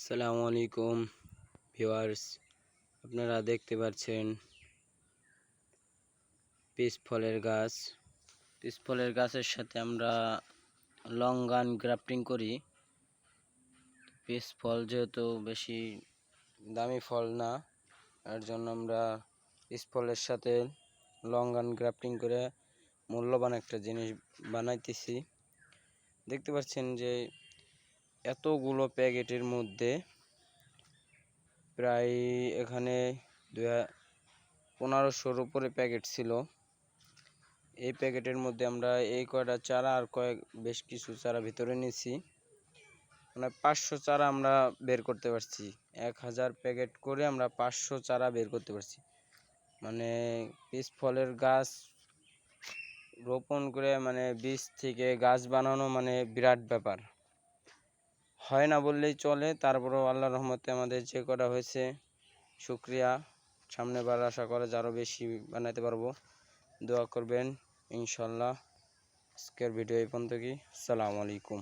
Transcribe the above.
আসসালামু আলাইকুম, ভিউয়ার্স। আপনারা দেখতে পাচ্ছেন পিস ফলের গাছ। পিস ফলের গাছের সাথে আমরা লং গান গ্রাফটিং করি। পিস ফল যেহেতু বেশি দামি ফল না এর জন্য আমরা পিস ফলের সাথে লং গান গ্রাফটিং করে মূল্যবান একটা জিনিস বানাইতেছি। দেখতে পাচ্ছেন যে এতগুলো প্যাকেটের মধ্যে প্রায় এখানে পনেরোশোর উপরে প্যাকেট ছিল। এই প্যাকেটের মধ্যে আমরা এই কয়টা চারা আর কয়েক বেশ কিছু চারা ভিতরে নিয়েছি। মানে পাঁচশো চারা আমরা বের করতে পারছি। এক হাজার প্যাকেট করে আমরা পাঁচশো চারা বের করতে পারছি। মানে পিস ফলের গাছ রোপণ করে মানে বীজ থেকে গাছ বানানো মানে বিরাট ব্যাপার। হয় না বললেই চলে। তারপরেও আল্লাহ রহমতে আমাদের যে করা হয়েছে, শুক্রিয়া। সামনে বার আশা করে আরও বেশি বানাতে পারব। দোয়া করবেন, ইনশাল্লাহ। আজকের ভিডিও এই পর্যন্ত কি আসসালামু আলাইকুম।